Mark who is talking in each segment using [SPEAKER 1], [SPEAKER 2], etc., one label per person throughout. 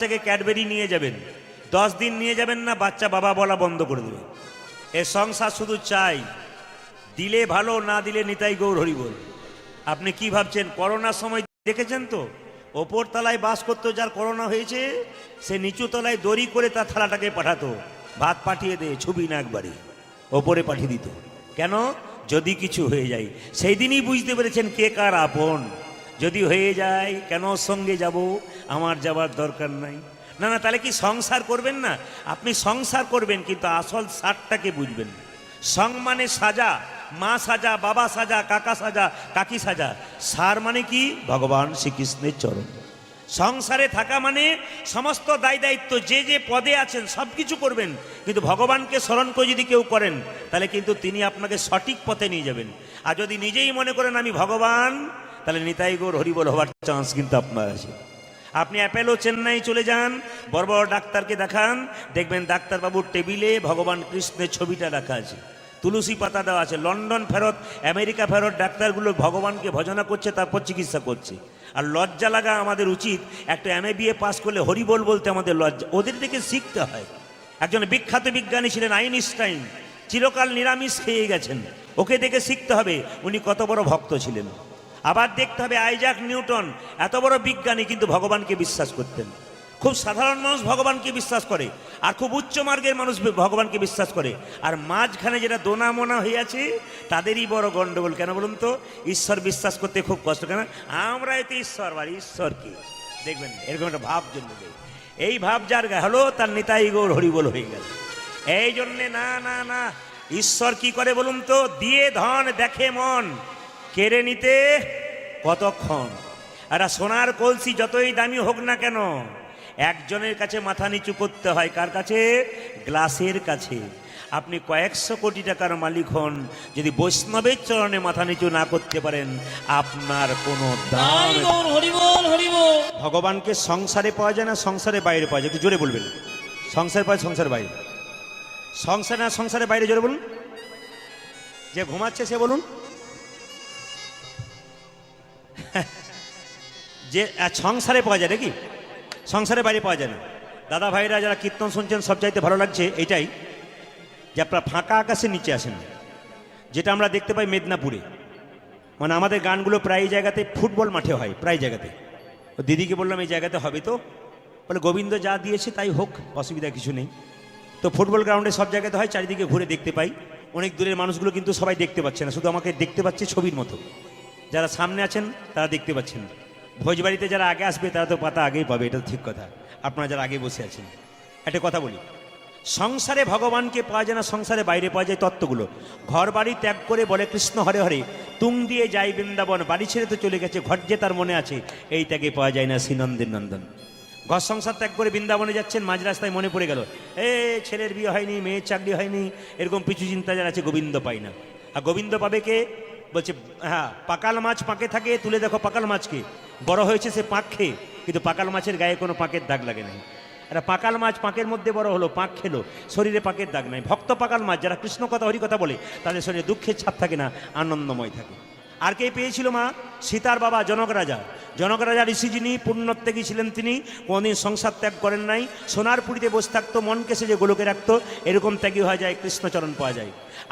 [SPEAKER 1] থেকে ক্যাডবেরি নিয়ে যাবেন। দশ দিন নিয়ে যাবেন না, বাচ্চা বাবা বলা বন্ধ করে দেবে। এ সংসার শুধু চাই। দিলে ভালো, না দিলে নিতাই গৌর হরি বল আপনি কি ভাবছেন, করোনার সময় দেখেছেন তো? ওপর তলায় বাস করতো, যার করোনা হয়েছে, সে নিচু তলায় দড়ি করে তার থালাটাকে পাঠাতো। ভাত পাঠিয়ে দে, ছবি না একবারে। ওপরে পাঠিয়ে দিত। কেন? যদি কিছু হয়ে যায়। সেই দিনই বুঝতে পেরেছেন কে কার আপন। যদি হয়ে যায়, কেন সঙ্গে যাব? আমার যাবার দরকার নাই। না না, তাহলে কি সংসার করবেন না? আপনি সংসার করবেন, কিন্তু আসল সারটাকে বুঝবেন সং মানে সাজা, মা সাজা, বাবা সাজা, কাকা সাজা, কাকি সাজা। সার মানে কি? ভগবান শ্রীকৃষ্ণের চরণ। সংসারে থাকা মানে সমস্ত দায় দায়িত্ব, যে যে পদে আছেন সব কিছু করবেন। কিন্তু ভগবানকে স্মরণ করে যদি কেউ করেন, তাহলে কিন্তু তিনি আপনাকে সঠিক পথে নিয়ে যাবেন। আর যদি নিজেই মনে করেন, আমি ভগবান তাহলে নিতাই গৌর হরিবল হওয়ার চান্স কিন্তু আপনার আছে। আপনি অ্যাপেলো চেন্নাই চলে যান, বড় বড় ডাক্তারকে দেখান, দেখবেন ডাক্তারবাবুর টেবিলে ভগবান কৃষ্ণের ছবিটা রাখা আছে। তুলসী পাতা দেওয়া আছে। লন্ডন ফেরত, আমেরিকা ফেরত ডাক্তারগুলো ভগবানকে ভজনা করছে, তারপর চিকিৎসা করছে। আর লজ্জা লাগা আমাদের উচিত, একটা এম এ বিএ পাস করলে হরিবোল বলতে আমাদের লজ্জা। ওদের থেকে শিখতে হয়। একজন বিখ্যাত বিজ্ঞানী ছিলেন আইনস্টাইন। চিরকাল নিরামিষ খেয়ে গেছেন। ওকে দেখে শিখতে হবে, উনি কত বড় ভক্ত ছিলেন। আবার দেখতে হবে আইজাক নিউটন। এত বড় বিজ্ঞানী কিন্তু ভগবানকে বিশ্বাস করতেন। খুব সাধারণ মানুষ ভগবানকে বিশ্বাস করে, আর খুব উচ্চ মার্গের মানুষ ভগবানকে বিশ্বাস করে। আর মাঝখানে যেটা দোনা মোনা আছে, তাদেরই বড় গণ্ডগোল কেন বলুন তো? ঈশ্বর বিশ্বাস করতে খুব কষ্ট। কেন? আমরা এতে ঈশ্বর বাড়ি ঈশ্বর কি? দেখবেন, এরকম একটা ভাব জন্য এই ভাব যার হলো, তার নেতাই গৌর হরিবল হয়ে গেল। এই জন্যে না না না, ঈশ্বর কি করে বলুন তো? দিয়ে ধন দেখে মন। কেড়ে নিতে কতক্ষণ? একটা সোনার কলসি যতই দামি হোক না কেন একজনের কাছে মাথা নিচু করতে হয়। কার কাছে? গ্লাসের কাছে। আপনি কয়েকশো কোটি টাকার মালিক হন যদি বৈষ্ণবের চরণে মাথা নিচু না করতে পারেন আপনার কোনো দাম ভগবানকে সংসারে পাওয়া যায় না সংসারে বাইরে পাওয়া যায়? একটু জোরে বলবেন। সংসার পায় সংসার বাইরে। সংসার না সংসারে বাইরে জোরে বলুন। যে ঘুমাচ্ছে সে বলুন। যে সংসারে পাওয়া যায় নাকি? সংসারে বাইরে পাওয়া যায় না। দাদা ভাইরা যারা কীর্তন শুনছেন, সব চাইতে ভালো লাগছে এটাই যে আপনারা ফাঁকা আকাশের নিচে আসেন। যেটা আমরা দেখতে পাই মেদিনীপুরে। মানে আমাদের গানগুলো প্রায় জায়গাতে ফুটবল মাঠে হয়, প্রায় জায়গাতে। দিদিকে বললাম, এই জায়গাতে হবে তো? বলে, গোবিন্দ যা দিয়েছে তাই হোক, অসুবিধা কিছু নেই। তো ফুটবল গ্রাউন্ডে সব জায়গাতে হয়, চারিদিকে ঘুরে দেখতে পাই। অনেক দূরের মানুষগুলো কিন্তু সবাই দেখতে পাচ্ছে না, শুধু আমাকে দেখতে পাচ্ছে ছবির মতো। যারা সামনে আছেন, তারা দেখতে পাচ্ছেন ভোজবাড়িতে যারা আগে আসবে, তারা তো পাতা আগেই পাবে, এটা ঠিক কথা। আপনারা যারা আগে বসে আছেন, একটা কথা বলি। সংসারে ভগবানকে পাওয়া যায় না, সংসারে বাইরে পাওয়া যায় তত্ত্বগুলো। ঘর বাড়ি ত্যাগ করে বলে কৃষ্ণ হরে হরে তুং দিয়ে যাই বৃন্দাবন, বাড়ি ছেড়ে তো চলে গেছে, ঘর যে তার মনে আছে, এই ত্যাগে পাওয়া যায় না, শ্রীনন্দের নন্দন। ঘর সংসার ত্যাগ করে বৃন্দাবনে যাচ্ছেন, মাঝ রাস্তায় মনে পড়ে গেল, এ ছেলের বিয়ে হয়নি, মেয়ের চাকরি হয়নি, এরকম পিছু চিন্তা যারা আছে, গোবিন্দ পায় না। আর গোবিন্দ পাবে কে? বলছে হ্যাঁ পাকাল মাছ পাঁকে থাকে, তুলে দেখো পাকাল মাছকে। বড় হয়েছে সে পাঁক খেয়ে, কিন্তু পাকাল মাছের গায়ে কোনো পাঁকের দাগ লাগে নাই। একটা পাকাল মাছ পাঁকের মধ্যে বড় হলো, পাঁক খেলো, শরীরে পাঁকের দাগ নাই। ভক্ত পাকাল মাছ, যারা কৃষ্ণ কথা, হরি কথা বলে, তাদের শরীরে দুঃখের ছাপ থাকে না, আনন্দময় থাকে। আর কে পেয়েছিল মা? সীতার বাবা, জনক রাজা। জনক রাজা ঋষি যিনি পুণ্যত্যাগী ছিলেন তিনি, কোনোদিন সংসার ত্যাগ করেন নাই। সোনার পুরীতে বসে থাকতো মনকে সে যে গোলকে রাখতো, এরকম ত্যাগী হয়ে যায়, কৃষ্ণচরণ পাওয়া যায়।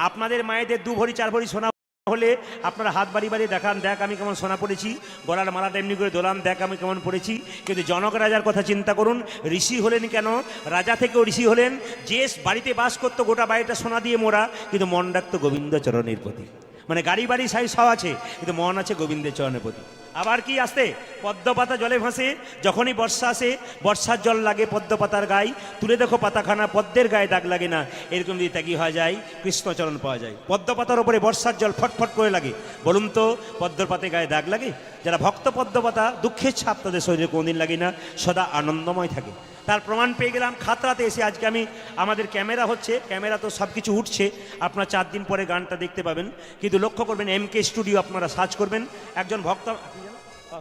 [SPEAKER 1] আপনাদের মায়েদের দু ভরি, চার ভরি সোনা হলে আপনারা হাত বাড়ি বাড়ি দেখান, দেখ আমি কেমন সোনা পড়েছি, গলার মালাটা এমনি করে দোলান দেখ আমি কেমন পড়েছি। কিন্তু জনক রাজার কথা চিন্তা করুন, ঋষি হলেন কেন? রাজা থেকেও ঋষি হলেন, যে বাড়িতে বাস করতো গোটা বাড়িটা সোনা দিয়ে মোড়া কিন্তু মন ডাকতো গোবিন্দ চরণের প্রতি। মানে গাড়ি বাড়ি সাই সব আছে, কিন্তু মন আছে গোবিন্দের চরণের প্রতি। আবার কি আসতে? পদ্মপাতা জলে ভাসে, যখনই বর্ষা আসে, বর্ষার জল লাগে পদ্মপাতার গায়ে। তুলে দেখো পাতাখানা, পদ্মের গায়ে দাগ লাগে না। এরকম যদি ত্যাগী হওয়া যায়, কৃষ্ণচরণ পাওয়া যায়। পদ্মপাতার ওপরে বর্ষার জল ফটফট করে লাগে। বলুন তো, পদ্মপাতে গায়ে দাগ লাগে? যারা ভক্ত পদ্মপাতা, দুঃখের ছাপ তাদের শরীরে কোনদিন লাগে না, সদা আনন্দময় থাকে। তার প্রমাণ পেয়ে গেলাম খাতড়াতে এসে আজকে আমি, আমাদের ক্যামেরা হচ্ছে, ক্যামেরা তো সব কিছু উঠছে। আপনার চার দিন পরে গানটা দেখতে পাবেন। কিন্তু লক্ষ্য করবেন এম কে স্টুডিও আপনারা সার্চ করবেন। একজন ভক্ত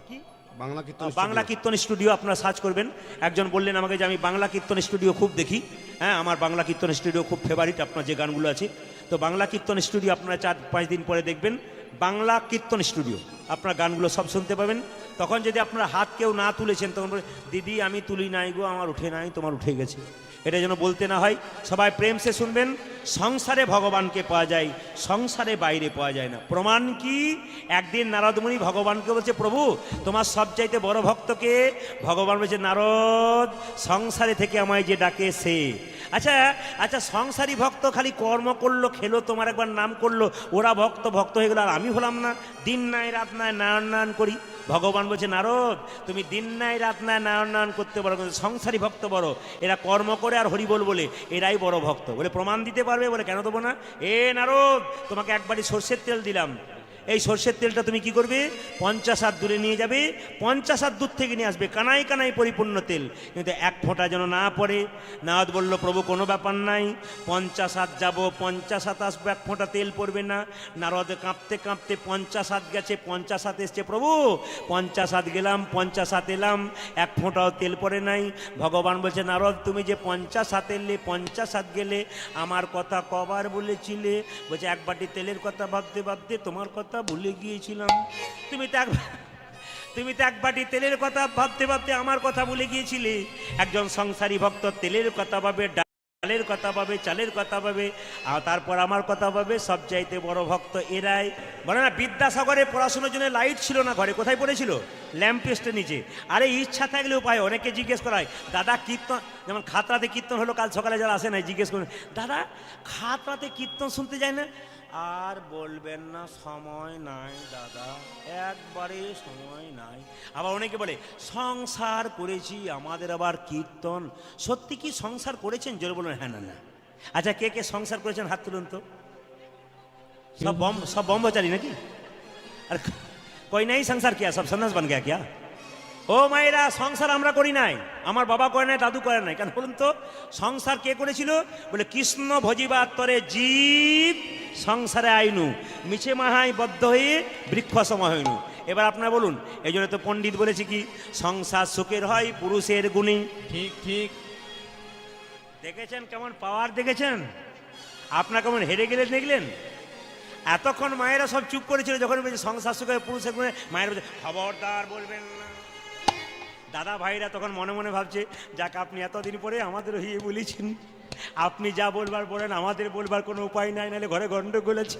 [SPEAKER 1] কি?
[SPEAKER 2] বাংলা কীর্তন
[SPEAKER 1] বাংলা কীর্তন স্টুডিও আপনারা সার্চ করবেন। একজন বললেন আমাকে যে আমি বাংলা কীর্তন স্টুডিও খুব দেখি। হ্যাঁ আমার বাংলা কীর্তন স্টুডিও খুব ফেভারিট আপনার যে গানগুলো আছে। তো বাংলা কীর্তন স্টুডিও আপনারা চার পাঁচ দিন পরে দেখবেন। বাংলা কীর্তন স্টুডিও। আপনার গানগুলো সব শুনতে পাবেন। তখন যদি আপনারা হাত কেউ না তুলেছেন, তখন দিদি, আমি তুলি নাই গো, আমার উঠে নাই, তোমার উঠে গেছে। এটা যেন বলতে না হয়, সবাই প্রেম সে শুনবেন, সংসারে ভগবানকে পাওয়া যায়, সংসারে বাইরে পাওয়া যায় না। প্রমাণ কি? একদিন নারদমণি ভগবানকে বলছে, প্রভু, তোমার সবচাইতে বড় ভক্তকে ভগবান বলছে, নারদ, সংসারে থেকে আমায় যে ডাকে সে আচ্ছা আচ্ছা সংসারী ভক্ত খালি কর্ম করল, খেলো, তোমার একবার নাম করল, ওরা ভক্ত ভক্ত হয়ে গেলো, আর আমি হলাম না। দিন নাই, রাত নাই, নারায়ণ নারায়ণ করি। ভগবান বলছে, নারদ, তুমি দিন নাই, রাত নাই, নারায়ণ নারায়ণ করতে পারো, কিন্তু সংসারী ভক্ত বড়। এরা কর্ম করে আর হরিবল বলে, এরাই বড় ভক্ত। বলে, প্রমাণ দিতে পারবে? বলে, কেন দেবো না? এ, নারদ, তোমাকে একবারই সর্ষের তেল দিলাম। এই সর্ষের তেলটা তুমি কি করবে পঞ্চাশ হাত দূরে নিয়ে যাবে পঞ্চাশ হাত দূর থেকে নিয়ে আসবে কানাই কানাই পরিপূর্ণ তেল কিন্তু এক ফোঁটা যেন না পড়ে নারদ বলল প্রভু কোনো ব্যাপার নাই পঞ্চাশ হাত যাব পঞ্চাশ হাত আসব এক ফোঁটা তেল পড়বে না নারদ কাঁপতে কাঁপতে পঞ্চাশ হাত গেছে পঞ্চাশ হাত এসছে প্রভু পঞ্চাশ হাত গেলাম পঞ্চাশ হাত এলাম এক ফোঁটাও তেল পড়ে নাই ভগবান বলছে নারদ তুমি যে পঞ্চাশ হাত এলে পঞ্চাশ হাত গেলে আমার কথা কবার বলেছিলে বলছে এক বাটি তেলের কথা ভাবতে ভাবতে তোমার কথা ভুলে গিয়েছিলাম। তুমি তো তুমি তো এক বাটি তেলের কথা ভাবতে ভাবতে আমার কথা ভুলে গিয়েছিলে। একজন সংসারী ভক্ত তেলের কথা ভাবে, ডালের কথা পাবে চালের কথা পাবে আর তারপর আমার কথা ভাবে সব চাইতে বড় ভক্ত এরাই। বলে না, বিদ্যাসাগরে পড়াশোনার জন্য লাইট ছিল না, ঘরে কোথায় পড়েছিল? ল্যাম্প পোস্টের নিচে। আরে ইচ্ছা থাকলে উপায় অনেকে জিজ্ঞেস করায় দাদা কীর্তন যেমন খাতরাতে কীর্তন হলো কাল সকালে যারা আসে নাই জিজ্ঞেস করুন দাদা খাতরাতে কীর্তন শুনতে যায় না? আর বলবেন না সময় নাই দাদা একবারে সময় নাই। আবার অনেকে বলে সংসার করেছি আমাদের আবার কীর্তন। সত্যি কি সংসার করেছেন? জোরে বলুন হ্যাঁ না না। আচ্ছা কে কে সংসার করেছেন? হাত তুলুন তো। সব বম সব ব্রহ্মচারী নাকি? আর কই নাই সংসার কিয়া সব সন্ন্যাস বান গয়া কিয়া ও মায়েরা সংসার আমরা করি নাই আমার বাবা করে নাই দাদু করে নাই কেন বলুন তো সংসার কে করেছিল বলে কৃষ্ণ ভজিবার তরে জীব সংসারে আইনু মিছে মাহাই বদ্ধ হয়ে বৃক্ষ সময় হইনু এবার আপনারা বলুন এই জন্য তো পণ্ডিত বলেছে কি সংসার সুখের হয় পুরুষের গুণী
[SPEAKER 3] ঠিক ঠিক
[SPEAKER 1] দেখেছেন কেমন পাওয়ার দেখেছেন? আপনার কেমন হেরে গেলে দেখলেন? এতক্ষণ মায়েরা সব চুপ করেছিল যখন বলছে সংসার সুখে পুরুষের গুণে মায়ের বলছে খবরদার বলবেন না। দাদা ভাইরা তখন মনে মনে ভাবছে যাক আপনি এতদিন পরে আমাদের হয়ে বলেছেন। আপনি যা বলবার বলেন আমাদের বলবার কোনো উপায় নাই নাহলে ঘরে গন্ডগোল আছে।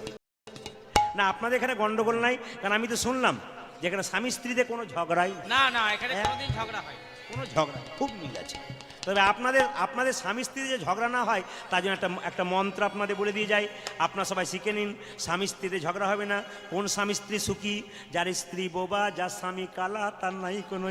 [SPEAKER 1] না আপনাদের এখানে গন্ডগোল নাই কারণ আমি তো শুনলাম যেখানে স্বামী স্ত্রীতে কোনো ঝগড়াই
[SPEAKER 3] না না এখানে
[SPEAKER 1] হ্যাঁ।
[SPEAKER 3] কোনোদিন ঝগড়া হয়
[SPEAKER 1] কোনো ঝগড়া খুব মিল আছে। তবে আপনাদের আপনাদের স্বামী স্ত্রী যে ঝগড়া না হয়, তার জন্য একটা একটা মন্ত্র আপনাদের বলে দিয়ে যায়। আপনারা সবাই শিখে নিন, স্বামী স্ত্রীতে ঝগড়া হবে না। কোন স্বামী স্ত্রী সুখী? যার স্ত্রী বোবা, যার স্বামী কালা, তার নাই কোনো